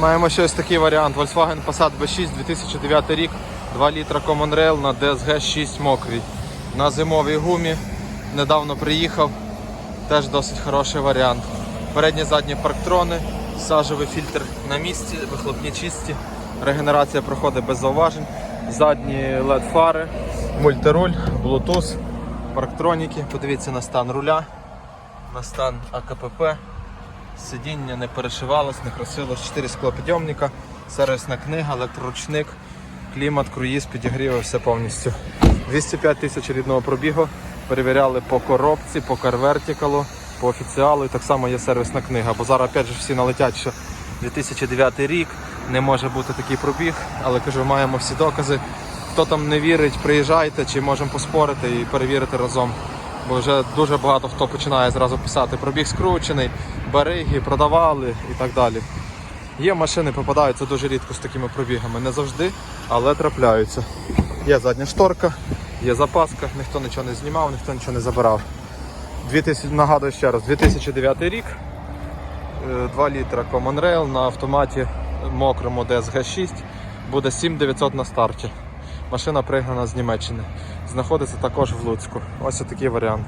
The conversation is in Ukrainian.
Маємо ще ось такий варіант. Volkswagen Passat B6 2009 рік, 2 літра Common Rail на DSG 6 мокрий. На зимовій гумі. Недавно приїхав. Теж досить хороший варіант. Передні задні парктрони, сажевий фільтр на місці, вихлопні чисті. Регенерація проходить без зауважень. Задні LED фари, мультируль, Bluetooth, парктроніки. Подивіться на стан руля, на стан АКПП. Сидіння не перешивалось, не красилось, 4 склопідйомника, сервісна книга, електроручник, клімат, круїз, підігріви, все повністю. 205 тисяч рідного пробігу. Перевіряли по коробці, по карвертикалу, по офіціалу. І так само є сервісна книга. Бо зараз опять же всі налетять, що 2009 рік не може бути такий пробіг, але кажу, маємо всі докази. Хто там не вірить, приїжджайте чи можемо поспорити і перевірити разом. Бо вже дуже багато хто починає зразу писати пробіг скручений, бариги, продавали і так далі. Є машини, попадаються дуже рідко з такими пробігами. Не завжди, але трапляються. Є задня шторка, є запаска, ніхто нічого не знімав, ніхто нічого не забирав. 2000, нагадую ще раз, 2009 рік, 2 літра Common Rail на автоматі мокрому DSG6 буде 7900 на старті. Машина пригнана з Німеччини. Знаходиться також в Луцьку. Ось такий варіант.